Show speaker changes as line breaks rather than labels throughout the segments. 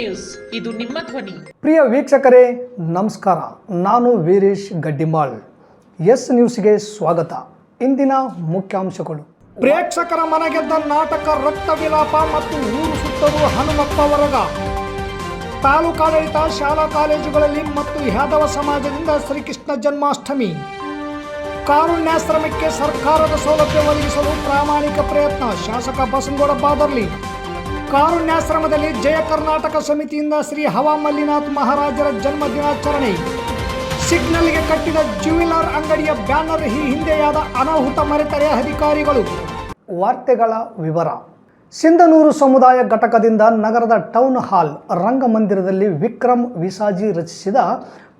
News ಇದು ನಿಮ್ಮ ಧ್ವನಿ.
ಪ್ರಿಯ ವೀಕ್ಷಕರೇ, ನಮಸ್ಕಾರ. ನಾನು ವೀರೇಶ್ ಗಡ್ಡಿಮಾಳ್. ಎಸ್ ನ್ಯೂಸ್ಗೆ ಸ್ವಾಗತ. ಇಂದಿನ ಮುಖ್ಯಾಂಶಗಳು. ಪ್ರೇಕ್ಷಕರ ಮನಗೆದ್ದ ನಾಟಕ ರಕ್ತ ವಿಲಾಪ ಮತ್ತು ಊರು ಸುತ್ತಲು ಹನುಮಪ್ಪ ವರಗ. ತಾಲೂಕಾಡಳಿತ, ಶಾಲಾ ಕಾಲೇಜುಗಳಲ್ಲಿ ಮತ್ತು ಯಾದವ ಸಮಾಜದಿಂದ ಶ್ರೀಕೃಷ್ಣ ಜನ್ಮಾಷ್ಟಮಿ. ಕಾರುಣ್ಯಾಶ್ರಮಕ್ಕೆ ಸರ್ಕಾರದ ಸೌಲಭ್ಯ ಒದಗಿಸಲು ಪ್ರಾಮಾಣಿಕ ಪ್ರಯತ್ನ. ಶಾಸಕ ಬಸನಗೌಡ ಬಾದರ್ಲಿ. ಕಾರುಣ್ಯಾಶ್ರಮದಲ್ಲಿ ಜಯ ಕರ್ನಾಟಕ ಸಮಿತಿಯಿಂದ ಶ್ರೀ ಹವಾ ಮಲ್ಲಿನಾಥ್ ಮಹಾರಾಜರ ಜನ್ಮ ದಿನಾಚರಣೆ ಸಿಗ್ನಲ್ಗೆ ಕಟ್ಟಿದ ಜ್ಯುವೆಲರ್ ಅಂಗಡಿಯ ಬ್ಯಾನರ್ ಈ ಹಿಂದೆಯಾದ ಅನಾಹುತ ಮರೆತರೆ ಅಧಿಕಾರಿಗಳು. ವಾರ್ತೆಗಳ ವಿವರ. ಸಿಂಧನೂರು ಸಮುದಾಯ ಘಟಕದಿಂದ ನಗರದ ಟೌನ್ ಹಾಲ್ ರಂಗಮಂದಿರದಲ್ಲಿ ವಿಕ್ರಮ್ ವಿಸಾಜಿ ರಚಿಸಿದ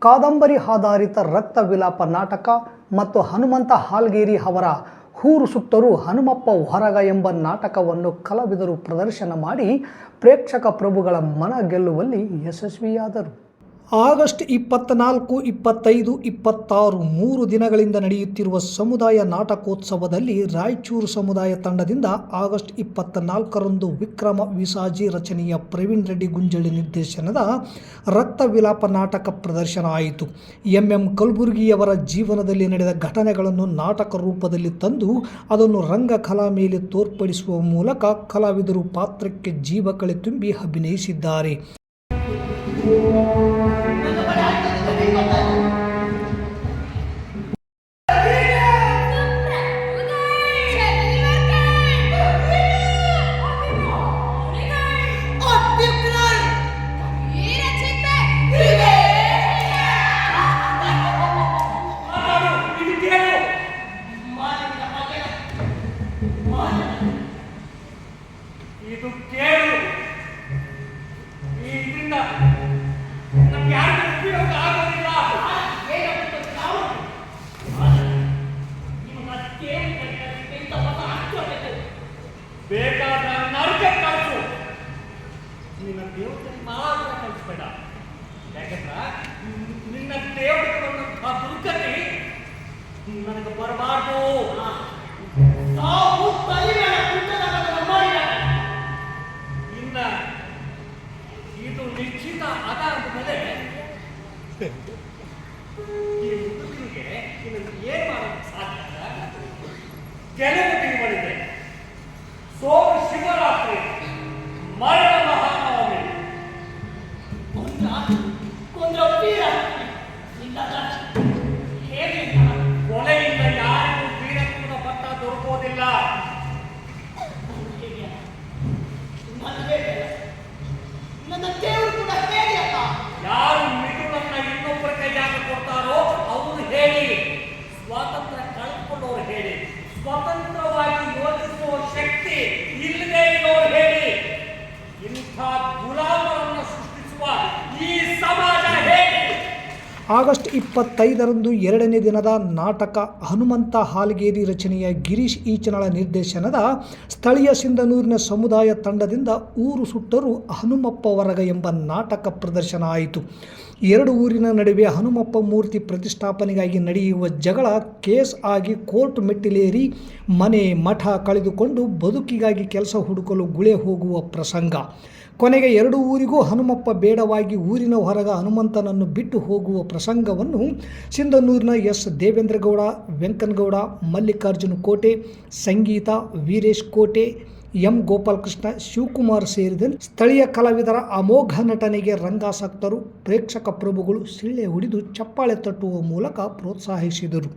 ಕಾದಂಬರಿ ಆಧಾರಿತ ರಕ್ತ ವಿಲಾಪ ನಾಟಕ ಮತ್ತು ಹನುಮಂತ ಹಾಲ್ಗೇರಿ ಅವರ ಹೂರು ಸುತ್ತರು ಹನುಮಪ್ಪ ಹೊರಗ ಎಂಬ ನಾಟಕವನ್ನು ಕಲಾವಿದರು ಪ್ರದರ್ಶನ ಮಾಡಿ ಪ್ರೇಕ್ಷಕ ಪ್ರಭುಗಳ ಮನ ಗೆಲ್ಲುವಲ್ಲಿ ಯಶಸ್ವಿಯಾದರು. ಆಗಸ್ಟ್ ಇಪ್ಪತ್ತ್ನಾಲ್ಕು ಇಪ್ಪತ್ತೈದು, ಇಪ್ಪತ್ತಾರು, ಮೂರು ದಿನಗಳಿಂದ ನಡೆಯುತ್ತಿರುವ ಸಮುದಾಯ ನಾಟಕೋತ್ಸವದಲ್ಲಿ ರಾಯಚೂರು ಸಮುದಾಯ ತಂಡದಿಂದ ಆಗಸ್ಟ್ ಇಪ್ಪತ್ತ್ನಾಲ್ಕರಂದು ವಿಕ್ರಮ ವಿಸಾಜಿ ರಚನೆಯ ಪ್ರವೀಣ್ ರೆಡ್ಡಿ ಗುಂಜಳಿ ನಿರ್ದೇಶನದ ರಕ್ತ ವಿಲಾಪ ನಾಟಕ ಪ್ರದರ್ಶನ ಆಯಿತು. ಎಂ ಎಂ ಕಲಬುರ್ಗಿಯವರ ಜೀವನದಲ್ಲಿ ನಡೆದ ಘಟನೆಗಳನ್ನು ನಾಟಕ ರೂಪದಲ್ಲಿ ತಂದು ಅದನ್ನು ರಂಗಕಲಾ ಮೇಲೆ ತೋರ್ಪಡಿಸುವ ಮೂಲಕ ಕಲಾವಿದರು ಪಾತ್ರಕ್ಕೆ ಜೀವಕಳೆ ತುಂಬಿ ಅಭಿನಯಿಸಿದ್ದಾರೆ.
ಇದು ಕೇಳು ನನ್ನ
ದೇವರು ಕೂಡ ಹೇಳಿ ಅಲ್ಲ
ಯಾರು ಮಿದುಳನ್ನ ಇನ್ನೊಬ್ಬರ ಕೈಯಾಗ ಕೊಡ್ತಾರೋ ಅವರು ಹೇಳಿ ಸ್ವಾತಂತ್ರ್ಯ ಕಳೆದುಕೊಂಡವ್ರು ಹೇಳಿ ಸ್ವತಂತ್ರವಾಗಿ ಯೋಚಿಸುವ ಶಕ್ತಿ ಇಲ್ಲದೆ ಇರೋರು ಹೇಳಿ ಇಂಥ ಗುಲಾಮರನ್ನು ಸೃಷ್ಟಿಸುವ ಈ ಸಮಾಜ ಹೇಳಿ
ಆಗಸ್ಟ್ ಇಪ್ಪತ್ತೈದರಂದು ಎರಡನೇ ದಿನದ ನಾಟಕ ಹನುಮಂತ ಹಾಲ್ಗೇರಿ ರಚನೆಯ ಗಿರೀಶ್ ಈಚನಳ ನಿರ್ದೇಶನದ ಸ್ಥಳೀಯ ಸಿಂಧನೂರಿನ ಸಮುದಾಯ ತಂಡದಿಂದ ಊರು ಸುಟ್ಟರು ಹನುಮಪ್ಪ ವರಗ ಎಂಬ ನಾಟಕ ಪ್ರದರ್ಶನ ಆಯಿತು. ಎರಡು ಊರಿನ ನಡುವೆ ಹನುಮಪ್ಪ ಮೂರ್ತಿ ಪ್ರತಿಷ್ಠಾಪನೆಗಾಗಿ ನಡೆಯುವ ಜಗಳ ಕೇಸ್ ಆಗಿ ಕೋರ್ಟ್ ಮೆಟ್ಟಿಲೇರಿ ಮನೆ ಮಠ ಕಳೆದುಕೊಂಡು ಬದುಕಿಗಾಗಿ ಕೆಲಸ ಹುಡುಕಲು ಗುಳೆ ಹೋಗುವ ಪ್ರಸಂಗ. ಕೊನೆಗೆ ಎರಡು ಊರಿಗೂ ಹನುಮಪ್ಪ ಬೇಡವಾಗಿ ಊರಿನ ಹೊರಗ ಹನುಮಂತನನ್ನು ಬಿಟ್ಟು ಹೋಗುವ ಪ್ರಸಂಗವನ್ನು ಸಿಂಧನೂರಿನ ಎಸ್ ದೇವೇಂದ್ರಗೌಡ, ವೆಂಕನಗೌಡ, ಮಲ್ಲಿಕಾರ್ಜುನ ಕೋಟೆ, ಸಂಗೀತ ವೀರೇಶ್ ಕೋಟೆ, ಎಂ ಗೋಪಾಲಕೃಷ್ಣ, ಶಿವಕುಮಾರ್ ಸೇರಿದಂತೆ ಸ್ಥಳೀಯ ಕಲಾವಿದರ ಅಮೋಘ ನಟನೆಗೆ ರಂಗಾಸಕ್ತರು, ಪ್ರೇಕ್ಷಕ ಪ್ರಭುಗಳು ಸಿಳ್ಳೆ ಹೊಡೆದು ಚಪ್ಪಾಳೆ ತಟ್ಟುವ ಮೂಲಕ ಪ್ರೋತ್ಸಾಹಿಸಿದರು.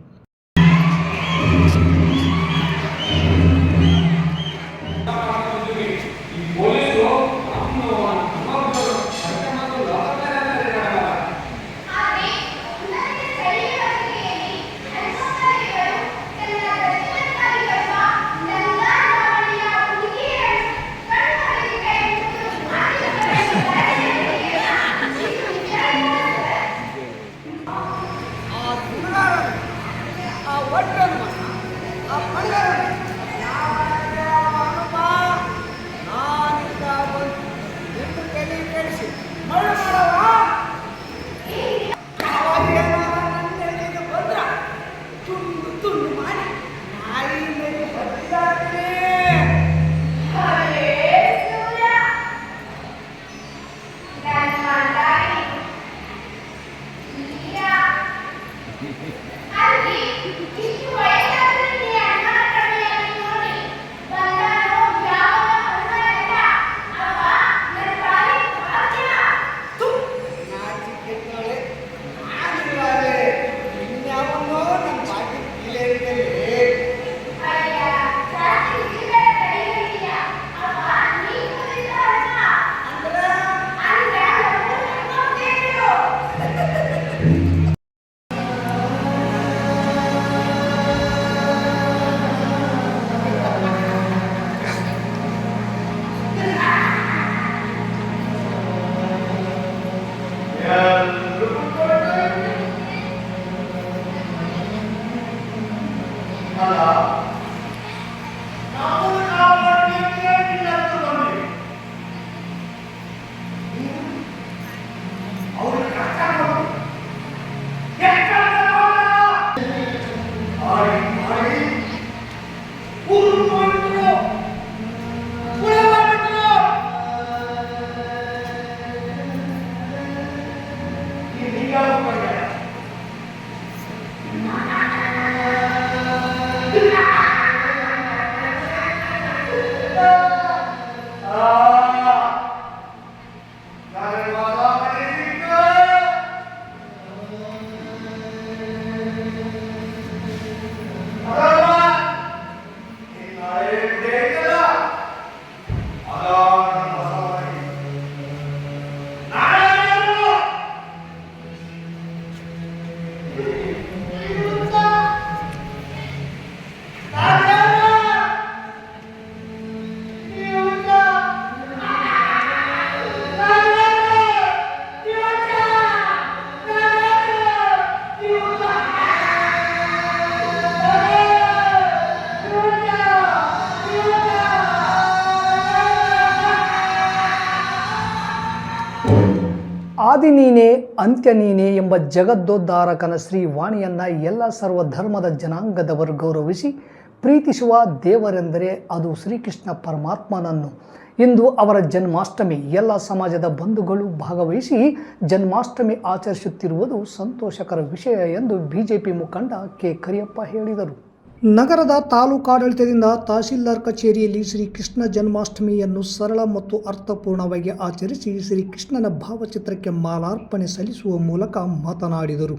ಅಲ್ಲಿ পূর্ণ
ಆದಿ ನೀನೇ, ಅಂತ್ಯ ನೀನೇ ಎಂಬ ಜಗದ್ದೋದ್ಧಾರಕನ ಶ್ರೀ ವಾಣಿಯನ್ನ ಎಲ್ಲ ಸರ್ವಧರ್ಮದ ಜನಾಂಗದವರು ಗೌರವಿಸಿ ಪ್ರೀತಿಸುವ ದೇವರೆಂದರೆ ಅದು ಶ್ರೀಕೃಷ್ಣ ಪರಮಾತ್ಮನನ್ನು. ಇಂದು ಅವರ ಜನ್ಮಾಷ್ಟಮಿ. ಎಲ್ಲ ಸಮಾಜದ ಬಂಧುಗಳು ಭಾಗವಹಿಸಿ ಜನ್ಮಾಷ್ಟಮಿ ಆಚರಿಸುತ್ತಿರುವುದು ಸಂತೋಷಕರ ವಿಷಯ ಎಂದು ಬಿಜೆಪಿ ಮುಖಂಡ ಕೆ ಕರಿಯಪ್ಪ ಹೇಳಿದರು. ನಗರದ ತಾಲೂಕಾಡಳಿತದಿಂದ ತಹಶೀಲ್ದಾರ್ ಕಚೇರಿಯಲ್ಲಿ ಶ್ರೀ ಕೃಷ್ಣ ಜನ್ಮಾಷ್ಟಮಿಯನ್ನು ಸರಳ ಮತ್ತು ಅರ್ಥಪೂರ್ಣವಾಗಿ ಆಚರಿಸಿ ಶ್ರೀ ಕೃಷ್ಣನ ಭಾವಚಿತ್ರಕ್ಕೆ ಮಾಲಾರ್ಪಣೆ ಸಲ್ಲಿಸುವ ಮೂಲಕ ಮಾತನಾಡಿದರು.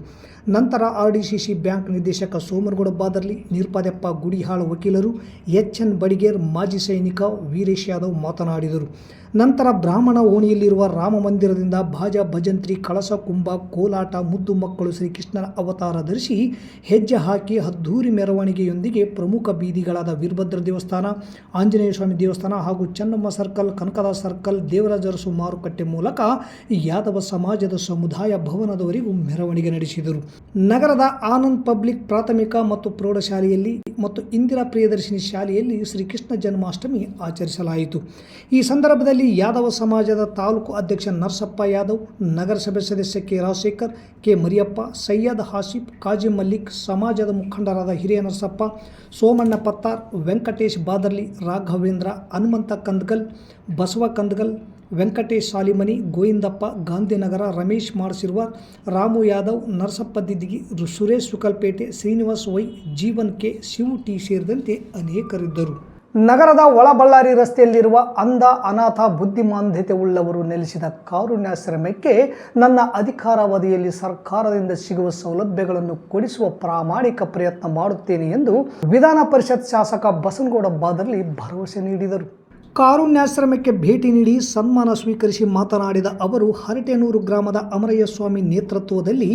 ನಂತರ R D C C bank ನಿರ್ದೇಶಕ ಸೋಮನಗೌಡ ಬಾದರ್ಲಿ, ನಿರ್ಪಾದೆಪ್ಪ ಗುಡಿಹಾಳ ವಕೀಲರು ಎಚ್ ಎನ್ ಬಡಿಗೇರ್, ಮಾಜಿ ಸೈನಿಕ ವೀರೇಶ್ ಯಾದವ್ ಮಾತನಾಡಿದರು. ನಂತರ ಬ್ರಾಹ್ಮಣ ಓಣಿಯಲ್ಲಿರುವ ರಾಮ ಮಂದಿರದಿಂದ ಭಾಜ ಭಜಂತ್ರಿ ಕಳಸ ಕುಂಭ ಕೋಲಾಟ ಮುದ್ದು ಮಕ್ಕಳು ಶ್ರೀಕೃಷ್ಣನ ಅವತಾರ ಧರಿಸಿ ಹೆಜ್ಜೆ ಹಾಕಿ ಅದ್ಧೂರಿ ಮೆರವಣಿಗೆಯೊಂದಿಗೆ ಪ್ರಮುಖ ಬೀದಿಗಳಾದ ವೀರಭದ್ರ ದೇವಸ್ಥಾನ, ಆಂಜನೇಯ ಸ್ವಾಮಿ ದೇವಸ್ಥಾನ ಹಾಗೂ ಚೆನ್ನಮ್ಮ ಸರ್ಕಲ್, ಕನಕದಾಸ್ ಸರ್ಕಲ್ ದೇವರಾಜರಸು ಮಾರುಕಟ್ಟೆ ಮೂಲಕ ಯಾದವ ಸಮಾಜದ ಸಮುದಾಯ ಭವನದವರೆಗೂ ಮೆರವಣಿಗೆ ನಡೆಸಿದರು. ನಗರದ ಆನಂದ್ ಪಬ್ಲಿಕ್ ಪ್ರಾಥಮಿಕ ಮತ್ತು ಪ್ರೌಢಶಾಲೆಯಲ್ಲಿ ಮತ್ತು ಇಂದಿರಾ ಪ್ರಿಯದರ್ಶಿನಿ ಶಾಲೆಯಲ್ಲಿ ಶ್ರೀಕೃಷ್ಣ ಜನ್ಮಾಷ್ಟಮಿ ಆಚರಿಸಲಾಯಿತು. ಈ ಸಂದರ್ಭದಲ್ಲಿ ಯಾದವ ಸಮಾಜದ ತಾಲೂಕು ಅಧ್ಯಕ್ಷ ನರಸಪ್ಪ ಯಾದವ್, ನಗರಸಭೆ ಸದಸ್ಯ ಕೆ ರಾಜಶೇಖರ್ ಕೆ ಮರಿಯಪ್ಪ, ಸೈಯದ್ ಹಾಸಿಫ್, ಕಾಜಿ ಮಲ್ಲಿಕ್, ಸಮಾಜದ ಮುಖಂಡರಾದ ಹಿರಿಯ Narasappa, Somanna Pattar, Venkatesh Badarli, Raghavendra, Hanumantha Kandgal, Basava Kandgal, Venkatesh Salimani, Govindappa, Gandhinagar, Ramesh ಮಾಡ್ಸಿರುವ Ramu Yadav, Narasappa Diddigi, Suresh Sukalpete Srinivas Y, Jeevan K, Shivu T ಸೇರಿದಂತೆ ಅನೇಕರಿದ್ದರು. ನಗರದ ಒಳಬಳ್ಳಾರಿ ರಸ್ತೆಯಲ್ಲಿರುವ ಅಂಧ ಅನಾಥ ಬುದ್ಧಿಮಾಂದ್ಯತೆ ಉಳ್ಳವರು ನೆಲೆಸಿದ ಕಾರುಣ್ಯಾಶ್ರಮಕ್ಕೆ ನನ್ನ ಅಧಿಕಾರಾವಧಿಯಲ್ಲಿ ಸರ್ಕಾರದಿಂದ ಸಿಗುವ ಸೌಲಭ್ಯಗಳನ್ನು ಕೊಡಿಸುವ ಪ್ರಾಮಾಣಿಕ ಪ್ರಯತ್ನ ಮಾಡುತ್ತೇನೆ ಎಂದು ವಿಧಾನ ಪರಿಷತ್ ಶಾಸಕ ಬಸನಗೌಡ ಬಾದರ್ಲಿ ಭರವಸೆ ನೀಡಿದರು. ಕಾರುಣ್ಯಾಶ್ರಮಕ್ಕೆ ಭೇಟಿ ನೀಡಿ ಸನ್ಮಾನ ಸ್ವೀಕರಿಸಿ ಮಾತನಾಡಿದ ಅವರು, ಹರಟೆನೂರು ಗ್ರಾಮದ ಅಮರಯ್ಯ ಸ್ವಾಮಿ ನೇತೃತ್ವದಲ್ಲಿ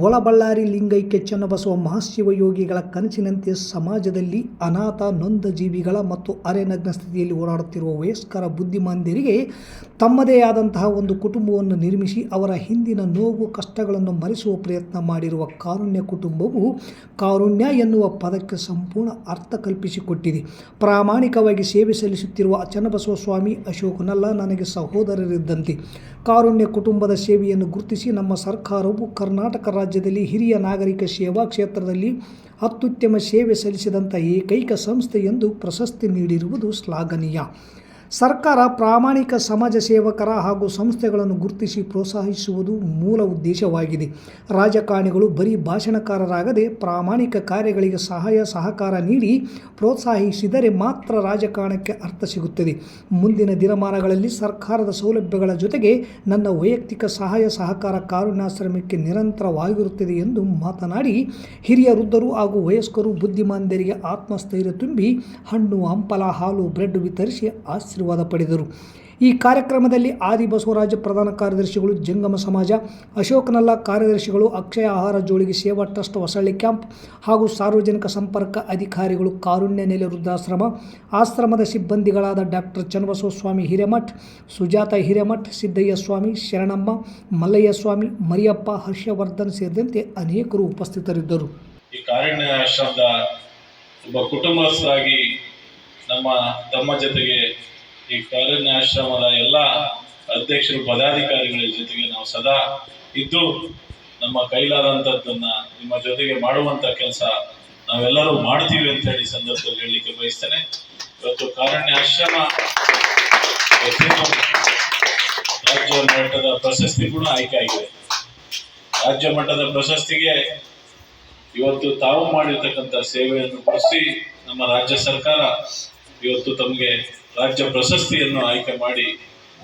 ಒಳಬಳ್ಳಾರಿ ಲಿಂಗೈಕ್ಯ ಚನ್ನಬಸವ ಮಹಾಶಿವಯೋಗಿಗಳ ಕನಸಿನಂತೆ ಸಮಾಜದಲ್ಲಿ ಅನಾಥ ನೊಂದ ಜೀವಿಗಳ ಮತ್ತು ಅರೆನಗ್ನ ಸ್ಥಿತಿಯಲ್ಲಿ ಓಡಾಡುತ್ತಿರುವ ವಯಸ್ಕರ ಬುದ್ಧಿಮಾಂದ್ಯರಿಗೆ ತಮ್ಮದೇ ಆದಂತಹ ಒಂದು ಕುಟುಂಬವನ್ನು ನಿರ್ಮಿಸಿ ಅವರ ಹಿಂದಿನ ನೋವು, ಕಷ್ಟಗಳನ್ನು ಮರೆಸುವ ಪ್ರಯತ್ನ ಮಾಡಿರುವ ಕಾರುಣ್ಯ ಕುಟುಂಬವು ಕಾರುಣ್ಯ ಎನ್ನುವ ಪದಕ್ಕೆ ಸಂಪೂರ್ಣ ಅರ್ಥ ಕಲ್ಪಿಸಿಕೊಟ್ಟಿದೆ. ಪ್ರಾಮಾಣಿಕವಾಗಿ ಸೇವೆ ಸಲ್ಲಿಸುತ್ತಿರುವ ಚನ್ನಬಸವ ಸ್ವಾಮಿ ಅಶೋಕನಲ್ಲ, ನನಗೆ ಸಹೋದರರಿದ್ದಂತೆ. ಕಾರುಣ್ಯ ಕುಟುಂಬದ ಸೇವೆಯನ್ನು ಗುರುತಿಸಿ ನಮ್ಮ ಸರ್ಕಾರವು ಕರ್ನಾಟಕ ರಾಜ್ಯದಲ್ಲಿ ಹಿರಿಯ ನಾಗರಿಕ ಸೇವಾ ಕ್ಷೇತ್ರದಲ್ಲಿ ಅತ್ಯುತ್ತಮ ಸೇವೆ ಸಲ್ಲಿಸಿದಂಥ ಏಕೈಕ ಸಂಸ್ಥೆ ಎಂದು ಪ್ರಶಸ್ತಿ ನೀಡಿರುವುದು ಶ್ಲಾಘನೀಯ. ಸರ್ಕಾರ ಪ್ರಾಮಾಣಿಕ ಸಮಾಜ ಸೇವಕರ ಹಾಗೂ ಸಂಸ್ಥೆಗಳನ್ನು ಗುರುತಿಸಿ ಪ್ರೋತ್ಸಾಹಿಸುವುದು ಮೂಲ ಉದ್ದೇಶವಾಗಿದೆ. ರಾಜಕಾರಣಿಗಳು ಬರೀ ಭಾಷಣಕಾರರಾಗದೆ ಪ್ರಾಮಾಣಿಕ ಕಾರ್ಯಗಳಿಗೆ ಸಹಾಯ, ಸಹಕಾರ ನೀಡಿ ಪ್ರೋತ್ಸಾಹಿಸಿದರೆ ಮಾತ್ರ ರಾಜಕಾರಣಕ್ಕೆ ಅರ್ಥ ಸಿಗುತ್ತದೆ. ಮುಂದಿನ ದಿನಮಾನಗಳಲ್ಲಿ ಸರ್ಕಾರದ ಸೌಲಭ್ಯಗಳ ಜೊತೆಗೆ ನನ್ನ ವೈಯಕ್ತಿಕ ಸಹಾಯ, ಸಹಕಾರ ಕಾರುಣ್ಯಾಶ್ರಮಕ್ಕೆ ನಿರಂತರವಾಗಿರುತ್ತದೆ ಎಂದು ಮಾತನಾಡಿ, ಹಿರಿಯ ವೃದ್ಧರು ಹಾಗೂ ವಯಸ್ಕರು ಬುದ್ಧಿಮಾಂದರಿಗೆ ಆತ್ಮಸ್ಥೈರ್ಯ ತುಂಬಿ ಹಣ್ಣು, ಹಂಪಲ, ಹಾಲು, ಬ್ರೆಡ್ ವಿತರಿಸಿ ಆಶೀರ್ವಾದ ಪಡೆದರು. ಈ ಕಾರ್ಯಕ್ರಮದಲ್ಲಿ ಆದಿ ಬಸವರಾಜ ಪ್ರಧಾನ ಕಾರ್ಯದರ್ಶಿಗಳು ಜಂಗಮ ಸಮಾಜ, ಅಶೋಕನಲ್ಲ ಕಾರ್ಯದರ್ಶಿಗಳು ಅಕ್ಷಯ ಆಹಾರ ಜೋಳಿಗೆ ಸೇವಾ ಟ್ರಸ್ಟ್ ಹೊಸಳ್ಳಿ ಕ್ಯಾಂಪ್ ಹಾಗೂ ಸಾರ್ವಜನಿಕ ಸಂಪರ್ಕ ಅಧಿಕಾರಿಗಳು ಕಾರುಣ್ಯ ನೆಲೆ ವೃದ್ಧಾಶ್ರಮ, ಆಶ್ರಮದ ಸಿಬ್ಬಂದಿಗಳಾದ ಡಾಕ್ಟರ್ ಚನ್ನಬಸವಸ್ವಾಮಿ ಹಿರೇಮಠ್, ಸುಜಾತ ಹಿರೇಮಠ್, ಸಿದ್ದಯ್ಯ ಸ್ವಾಮಿ, ಶರಣಮ್ಮ, ಮಲ್ಲಯ್ಯ ಸ್ವಾಮಿ, ಮರಿಯಪ್ಪ, ಹರ್ಷವರ್ಧನ್ ಸೇರಿದಂತೆ ಅನೇಕರು ಉಪಸ್ಥಿತರಿದ್ದರು.
ಈ ಕುಟುಂಬಸ್ಥರಾಗಿ ನಮ್ಮ ತಮ್ಮ ಜೊತೆಗೆ ಈ ಕಾರುಣ್ಯ ಆಶ್ರಮದ ಎಲ್ಲ ಅಧ್ಯಕ್ಷರು, ಪದಾಧಿಕಾರಿಗಳ ಜೊತೆಗೆ ನಾವು ಸದಾ ಇದ್ದು, ನಮ್ಮ ಕೈಲಾದಂಥದ್ದನ್ನ ನಿಮ್ಮ ಜೊತೆಗೆ ಮಾಡುವಂತ ಕೆಲಸ ನಾವೆಲ್ಲರೂ ಮಾಡ್ತೀವಿ ಅಂತ ಹೇಳಿ ಸಂದರ್ಭದಲ್ಲಿ ಹೇಳಲಿಕ್ಕೆ ಬಯಸ್ತೇನೆ. ಇವತ್ತು ಕಾರಣ್ಯ ಆಶ್ರಮ ರಾಜ್ಯ ಮಟ್ಟದ ಪ್ರಶಸ್ತಿ ಕೂಡ ಆಯ್ಕೆ ಆಗಿದೆ. ರಾಜ್ಯ ಮಟ್ಟದ ಪ್ರಶಸ್ತಿಗೆ ಇವತ್ತು ತಾವು ಮಾಡಿರ್ತಕ್ಕಂಥ ಸೇವೆಯನ್ನು ಪಡಿಸಿ ನಮ್ಮ ರಾಜ್ಯ ಸರ್ಕಾರ ಇವತ್ತು ತಮಗೆ ರಾಜ್ಯ ಪ್ರಶಸ್ತಿಯನ್ನು ಆಯ್ಕೆ ಮಾಡಿ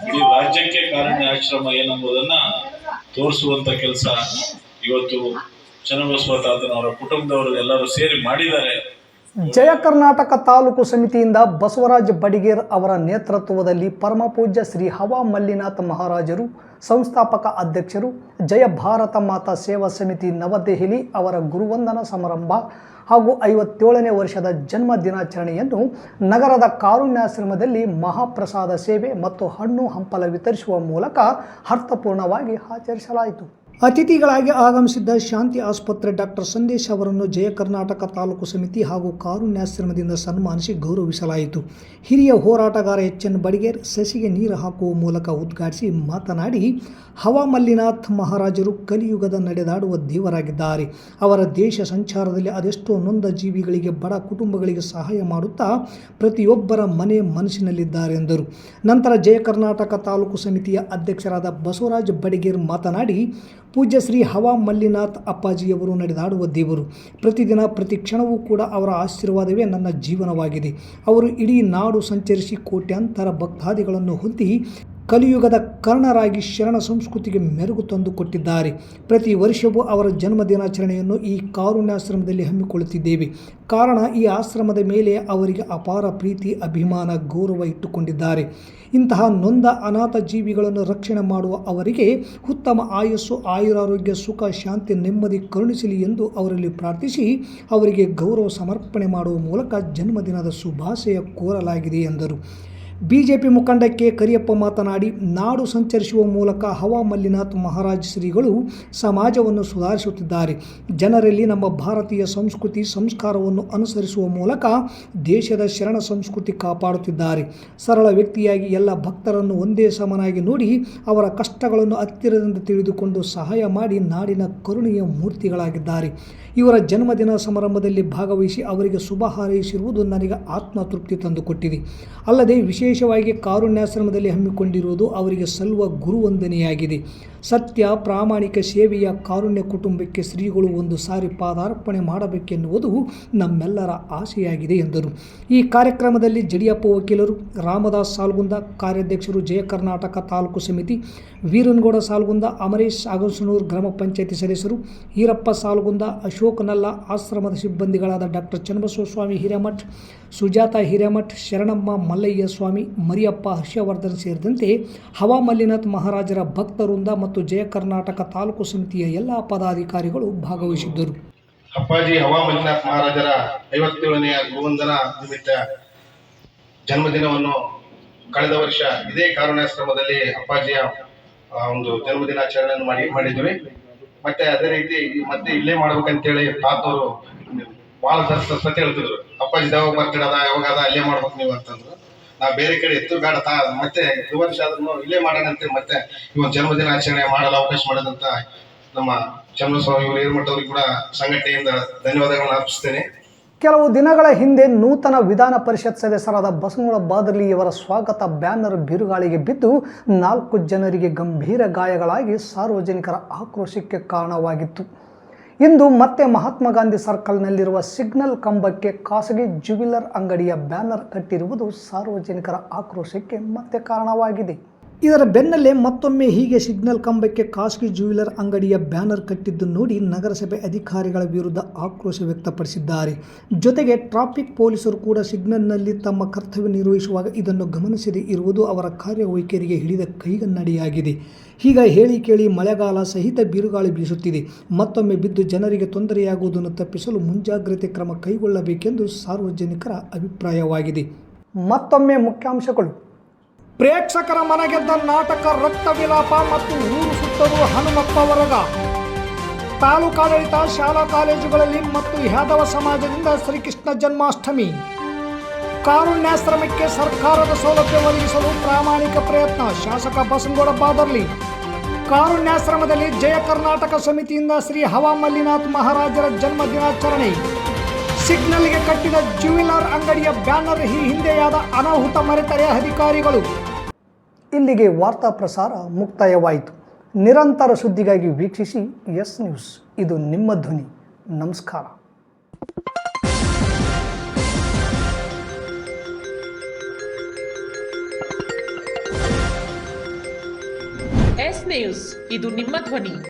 ಇಡೀ ರಾಜ್ಯಕ್ಕೆ ಕಾರಣ ಆಶ್ರಮ ಏನೆಂಬುದನ್ನ ತೋರಿಸುವಂತ ಕೆಲಸ ಇವತ್ತು ಚನ್ನಬಸವ ತಾತನವರ ಕುಟುಂಬದವರು ಎಲ್ಲರೂ ಸೇರಿ ಮಾಡಿದ್ದಾರೆ.
ಜಯ ಕರ್ನಾಟಕ ತಾಲೂಕು ಸಮಿತಿಯಿಂದ ಬಸವರಾಜ ಬಡಿಗೇರ್ ಅವರ ನೇತೃತ್ವದಲ್ಲಿ ಪರಮಪೂಜ್ಯ ಶ್ರೀ ಹವಾ ಮಲ್ಲಿನಾಥ ಮಹಾರಾಜರು, ಸಂಸ್ಥಾಪಕ ಅಧ್ಯಕ್ಷರು, ಜಯ ಭಾರತ ಮಾತಾ ಸೇವಾ ಸಮಿತಿ ನವದೆಹಲಿ ಅವರ ಗುರುವಂದನ ಸಮಾರಂಭ ಹಾಗೂ ಐವತ್ತೇಳನೇ ವರ್ಷದ ಜನ್ಮ ದಿನಾಚರಣೆಯನ್ನು ನಗರದ ಕಾರುಣ್ಯಾಶ್ರಮದಲ್ಲಿ ಮಹಾಪ್ರಸಾದ ಸೇವೆ ಮತ್ತು ಹಣ್ಣು ಹಂಪಲ ವಿತರಿಸುವ ಮೂಲಕ ಅರ್ಥಪೂರ್ಣವಾಗಿ ಆಚರಿಸಲಾಯಿತು. ಅತಿಥಿಗಳಾಗಿ ಆಗಮಿಸಿದ್ದ ಶಾಂತಿ ಆಸ್ಪತ್ರೆ ಡಾಕ್ಟರ್ ಸಂದೇಶ್ ಅವರನ್ನು ಜಯ ಕರ್ನಾಟಕ ತಾಲೂಕು ಸಮಿತಿ ಹಾಗೂ ಕಾರುಣ್ಯಾಶ್ರಮದಿಂದ ಸನ್ಮಾನಿಸಿ ಗೌರವಿಸಲಾಯಿತು. ಹಿರಿಯ ಹೋರಾಟಗಾರ ಎಚ್ ಎನ್ ಬಡಿಗೇರ್ ಸಸಿಗೆ ನೀರು ಹಾಕುವ ಮೂಲಕ ಉದ್ಘಾಟಿಸಿ ಮಾತನಾಡಿ ಹವಾ ಮಲ್ಲಿನಾಥ್ ಮಹಾರಾಜರು ಕಲಿಯುಗದ ನಡೆದಾಡುವ ದೇವರಾಗಿದ್ದಾರೆ. ಅವರ ದೇಶ ಸಂಚಾರದಲ್ಲಿ ಅದೆಷ್ಟೋ ನೊಂದ ಜೀವಿಗಳಿಗೆ ಬಡ ಕುಟುಂಬಗಳಿಗೆ ಸಹಾಯ ಮಾಡುತ್ತಾ ಪ್ರತಿಯೊಬ್ಬರ ಮನೆ ಮನಸ್ಸಿನಲ್ಲಿದ್ದಾರೆ ಎಂದರು. ನಂತರ ಜಯ ಕರ್ನಾಟಕ ತಾಲೂಕು ಸಮಿತಿಯ ಅಧ್ಯಕ್ಷರಾದ ಬಸವರಾಜ್ ಬಡಿಗೇರ್ ಮಾತನಾಡಿ ಪೂಜ್ಯ ಶ್ರೀ ಹವಾ ಮಲ್ಲಿನಾಥ್ ಅಪ್ಪಾಜಿಯವರು ನಡೆದಾಡುವ ದೇವರು. ಪ್ರತಿದಿನ ಪ್ರತಿ ಕ್ಷಣವೂ ಕೂಡ ಅವರ ಆಶೀರ್ವಾದವೇ ನನ್ನ ಜೀವನವಾಗಿದೆ. ಅವರು ಇಡೀ ನಾಡು ಸಂಚರಿಸಿ ಕೋಟ್ಯಾಂತರ ಭಕ್ತಾದಿಗಳನ್ನು ಹೊಂದಿ ಕಲಿಯುಗದ ಕರ್ಣರಾಗಿ ಶರಣ ಸಂಸ್ಕೃತಿಗೆ ಮೆರುಗು ತಂದು ಕೊಟ್ಟಿದ್ದಾರೆ. ಪ್ರತಿ ವರ್ಷವೂ ಅವರ ಜನ್ಮ ದಿನಾಚರಣೆಯನ್ನು ಈ ಕಾರುಣ್ಯಾಶ್ರಮದಲ್ಲಿ ಹಮ್ಮಿಕೊಳ್ಳುತ್ತಿದ್ದೇವೆ. ಕಾರಣ, ಈ ಆಶ್ರಮದ ಮೇಲೆ ಅವರಿಗೆ ಅಪಾರ ಪ್ರೀತಿ, ಅಭಿಮಾನ, ಗೌರವ ಇಟ್ಟುಕೊಂಡಿದ್ದಾರೆ. ಇಂತಹ ನೊಂದ ಅನಾಥ ಜೀವಿಗಳನ್ನು ರಕ್ಷಣೆ ಮಾಡುವ ಅವರಿಗೆ ಉತ್ತಮ ಆಯಸ್ಸು, ಆಯುರಾರೋಗ್ಯ, ಸುಖ, ಶಾಂತಿ, ನೆಮ್ಮದಿ ಕರುಣಿಸಲಿ ಎಂದು ಅವರಲ್ಲಿ ಪ್ರಾರ್ಥಿಸಿ ಅವರಿಗೆ ಗೌರವ ಸಮರ್ಪಣೆ ಮಾಡುವ ಮೂಲಕ ಜನ್ಮದಿನದ ಶುಭಾಶಯ ಕೋರಲಾಗಿದೆ ಎಂದರು. ಬಿಜೆಪಿ ಮುಖಂಡ ಕೆ ಕರಿಯಪ್ಪ ಮಾತನಾಡಿ, ನಾಡು ಸಂಚರಿಸುವ ಮೂಲಕ ಹವಾ ಮಲ್ಲಿನಾಥ್ ಮಹಾರಾಜ್ ಶ್ರೀಗಳು ಸಮಾಜವನ್ನು ಸುಧಾರಿಸುತ್ತಿದ್ದಾರೆ. ಜನರಲ್ಲಿ ನಮ್ಮ ಭಾರತೀಯ ಸಂಸ್ಕೃತಿ ಸಂಸ್ಕಾರವನ್ನು ಅನುಸರಿಸುವ ಮೂಲಕ ದೇಶದ ಶರಣ ಸಂಸ್ಕೃತಿ ಕಾಪಾಡುತ್ತಿದ್ದಾರೆ. ಸರಳ ವ್ಯಕ್ತಿಯಾಗಿ ಎಲ್ಲ ಭಕ್ತರನ್ನು ಒಂದೇ ಸಮನಾಗಿ ನೋಡಿ, ಅವರ ಕಷ್ಟಗಳನ್ನು ಹತ್ತಿರದಿಂದ ತಿಳಿದುಕೊಂಡು ಸಹಾಯ ಮಾಡಿ ನಾಡಿನ ಕರುಣೆಯ ಮೂರ್ತಿಗಳಾಗಿದ್ದಾರೆ. ಇವರ ಜನ್ಮದಿನ ಸಮಾರಂಭದಲ್ಲಿ ಭಾಗವಹಿಸಿ ಅವರಿಗೆ ಶುಭ ಹಾರೈಸಿರುವುದು ನನಗೆ ಆತ್ಮತೃಪ್ತಿ ತಂದುಕೊಟ್ಟಿದೆ. ಅಲ್ಲದೆ ವಿಶೇಷವಾಗಿ ಕಾರುಣ್ಯಾಶ್ರಮದಲ್ಲಿ ಹಮ್ಮಿಕೊಂಡಿರುವುದು ಅವರಿಗೆ ಸಲ್ಲುವ ಗುರುವಂದನೆಯಾಗಿದೆ. ಸತ್ಯ ಪ್ರಾಮಾಣಿಕ ಸೇವೆಯ ಕಾರುಣ್ಯ ಕುಟುಂಬಕ್ಕೆ ಶ್ರೀಗಳು ಒಂದು ಸಾರಿ ಪಾದಾರ್ಪಣೆ ಮಾಡಬೇಕೆನ್ನುವುದು ನಮ್ಮೆಲ್ಲರ ಆಸೆಯಾಗಿದೆ ಎಂದರು. ಈ ಕಾರ್ಯಕ್ರಮದಲ್ಲಿ ಜಡಿಯಪ್ಪ ವಕೀಲರು, ರಾಮದಾಸ್ ಸಾಲ್ಗುಂದ ಕಾರ್ಯಾಧ್ಯಕ್ಷರು ಜಯ ಕರ್ನಾಟಕ ತಾಲೂಕು ಸಮಿತಿ, ವೀರನಗೌಡ ಸಾಲ್ಗುಂದ, ಅಮರೇಶ್ ಅಗಸನೂರು ಗ್ರಾಮ ಪಂಚಾಯತಿ ಸದಸ್ಯರು, ಈರಪ್ಪ ಸಾಲ್ಗುಂದ, ಅಶೋಕ್ ನಲ್ಲ, ಆಶ್ರಮದ ಸಿಬ್ಬಂದಿಗಳಾದ ಡಾಕ್ಟರ್ ಚನ್ನಬಸವ ಸ್ವಾಮಿ ಹಿರೇಮಠ್, ಸುಜಾತ ಹಿರೇಮಠ್, ಶರಣಮ್ಮ ಮಲ್ಲಯ್ಯ ಸ್ವಾಮಿ, ಮರಿಯಪ್ಪ ಹರ್ಷವರ್ಧನ್ ಸೇರಿದಂತೆ ಹವಾಮಲ್ಲಿನಾಥ್ ಮಹಾರಾಜರ ಭಕ್ತವೃಂದ ಮತ್ತು ಜಯ ಕರ್ನಾಟಕ ತಾಲೂಕು ಸಮಿತಿಯ ಎಲ್ಲ ಪದಾಧಿಕಾರಿಗಳು ಭಾಗವಹಿಸಿದ್ದರು.
ಅಪ್ಪಾಜಿ ಹವಾ ಮಂಜುನಾಥ್ ಮಹಾರಾಜರ ಐವತ್ತೇಳನೆಯ ಗೋವಂದನ ನಿಮಿತ್ತ ಜನ್ಮದಿನವನ್ನು ಕಳೆದ ವರ್ಷ ಇದೇ ಕಾರಣಾಶ್ರಮದಲ್ಲಿ ಅಪ್ಪಾಜಿಯ ಒಂದು ಜನ್ಮದಿನಾಚರಣೆಯನ್ನು ಮಾಡಿ, ಮಾಡಿದ್ವಿ. ಮತ್ತೆ ಅದೇ ರೀತಿ ಮತ್ತೆ ಇಲ್ಲೇ ಮಾಡ್ಬೇಕಂತೇಳಿ ತಾತವರು ಬಹಳ ಸತ್ಯ ಸತಿ ಹೇಳ್ತಿದ್ರು. ಅಪ್ಪಾಜಿ ಯಾವಾಗ ಬರ್ತಡೇ ಅದ ಯಾವಾಗ ಅದ ಅಲ್ಲೇ ಮಾಡ್ಬೇಕು ನೀವು ಅಂತಂದ್ರು. ನಾವು ಬೇರೆ ಕಡೆ ಎತ್ತು ಬೇಡ ತಾ ಮತ್ತೆ ಈ ವರ್ಷ ಆದ್ರೂ ಇಲ್ಲೇ ಮಾಡೋಣ ಮತ್ತೆ ಇವತ್ತು ಜನ್ಮದಿನಾಚರಣೆ ಮಾಡಲು ಅವಕಾಶ ಮಾಡಿದಂತ ನಮ್ಮ ಚಂದ್ರಸ್ವಾಮಿ ಇವರು ಏರ್ಮಠವ್ರಿಗೆ ಕೂಡ ಸಂಘಟನೆಯಿಂದ ಧನ್ಯವಾದಗಳನ್ನು ಅರ್ಪಿಸ್ತೇನೆ.
ಕೆಲವು ದಿನಗಳ ಹಿಂದೆ ನೂತನ ವಿಧಾನ ಪರಿಷತ್ ಸದಸ್ಯರಾದ ಬಸವನಗೌಡ ಬಾದರ್ಲಿ ಇವರ ಸ್ವಾಗತ ಬ್ಯಾನರ್ ಬಿರುಗಾಳಿಗೆ ಬಿದ್ದು ನಾಲ್ಕು ಜನರಿಗೆ ಗಂಭೀರ ಗಾಯಗಳಾಗಿ ಸಾರ್ವಜನಿಕರ ಆಕ್ರೋಶಕ್ಕೆ ಕಾರಣವಾಗಿತ್ತು. ಇಂದು ಮತ್ತೆ ಮಹಾತ್ಮ ಗಾಂಧಿ ಸರ್ಕಲ್ನಲ್ಲಿರುವ ಸಿಗ್ನಲ್ ಕಂಬಕ್ಕೆ ಖಾಸಗಿ ಜ್ಯುವೆಲರ್ ಅಂಗಡಿಯ ಬ್ಯಾನರ್ ಕಟ್ಟಿರುವುದು ಸಾರ್ವಜನಿಕರ ಆಕ್ರೋಶಕ್ಕೆ ಮತ್ತೆ ಕಾರಣವಾಗಿದೆ. ಇದರ ಬೆನ್ನಲ್ಲೇ ಮತ್ತೊಮ್ಮೆ ಹೀಗೆ ಸಿಗ್ನಲ್ ಕಂಬಕ್ಕೆ ಖಾಸಗಿ ಜ್ಯುವೆಲರ್ ಅಂಗಡಿಯ ಬ್ಯಾನರ್ ಕಟ್ಟಿದ್ದು ನೋಡಿ ನಗರಸಭೆ ಅಧಿಕಾರಿಗಳ ವಿರುದ್ಧ ಆಕ್ರೋಶ ವ್ಯಕ್ತಪಡಿಸಿದ್ದಾರೆ. ಜೊತೆಗೆ ಟ್ರಾಫಿಕ್ ಪೊಲೀಸರು ಕೂಡ ಸಿಗ್ನಲ್ನಲ್ಲಿ ತಮ್ಮ ಕರ್ತವ್ಯ ನಿರ್ವಹಿಸುವಾಗ ಇದನ್ನು ಗಮನಿಸದೇ ಇರುವುದು ಅವರ ಕಾರ್ಯವೈಖರಿಗೆ ಹಿಡಿದ ಕೈಗನ್ನಡಿಯಾಗಿದೆ. ಹೀಗ ಹೇಳಿ ಕೇಳಿ ಮಳೆಗಾಲ ಸಹಿತ ಬಿರುಗಾಳಿ ಬೀಸುತ್ತಿದೆ. ಮತ್ತೊಮ್ಮೆ ಬಿದ್ದು ಜನರಿಗೆ ತೊಂದರೆಯಾಗುವುದನ್ನು ತಪ್ಪಿಸಲು ಮುಂಜಾಗ್ರತೆ ಕ್ರಮ ಕೈಗೊಳ್ಳಬೇಕೆಂದು ಸಾರ್ವಜನಿಕರ ಅಭಿಪ್ರಾಯವಾಗಿದೆ. ಮತ್ತೊಮ್ಮೆ ಮುಖ್ಯಾಂಶಗಳು. ಪ್ರೇಕ್ಷಕರ ಮನಗೆದ್ದ ನಾಟಕ ರಕ್ತ ವಿಲಾಪ ಮತ್ತು ಊರು ಸುತ್ತಲು ಹನುಮಪ್ಪ ವರ್ಗ. ತಾಲೂಕಾಡಳಿತ ಶಾಲಾ ಕಾಲೇಜುಗಳಲ್ಲಿ ಮತ್ತು ಯಾದವ ಸಮಾಜದಿಂದ ಶ್ರೀಕೃಷ್ಣ ಜನ್ಮಾಷ್ಟಮಿ. ಕಾರುಣ್ಯಾಶ್ರಮಕ್ಕೆ ಸರ್ಕಾರದ ಸೌಲಭ್ಯ ಒದಗಿಸಲು ಪ್ರಾಮಾಣಿಕ ಪ್ರಯತ್ನ, ಶಾಸಕ ಬಸನಗೌಡ ಬಾದರ್ಲಿ. ಕಾರುಣ್ಯಾಶ್ರಮದಲ್ಲಿ ಜಯ ಕರ್ನಾಟಕ ಸಮಿತಿಯಿಂದ ಶ್ರೀ ಹವಾ ಮಲ್ಲಿನಾಥ್ ಮಹಾರಾಜರ ಜನ್ಮ ದಿನಾಚರಣೆ. ಸಿಗ್ನಲ್ಗೆ ಕಟ್ಟಿದ ಜ್ಯುವೆಲರ್ ಅಂಗಡಿಯ ಬ್ಯಾನರ್ ಈ ಹಿಂದೆಯಾದ ಅನಾಹುತ ಮರೆತರೆ ಅಧಿಕಾರಿಗಳು. ಇಲ್ಲಿಗೆ ವಾರ್ತಾ ಪ್ರಸಾರ ಮುಕ್ತಾಯವಾಯಿತು. ನಿರಂತರ ಸುದ್ದಿಗಾಗಿ ವೀಕ್ಷಿಸಿ ಎಸ್ ನ್ಯೂಸ್. ಇದು ನಿಮ್ಮ ಧ್ವನಿ. ನಮಸ್ಕಾರ.
S news. ಇದು ನಿಮ್ಮ ಧ್ವನಿ.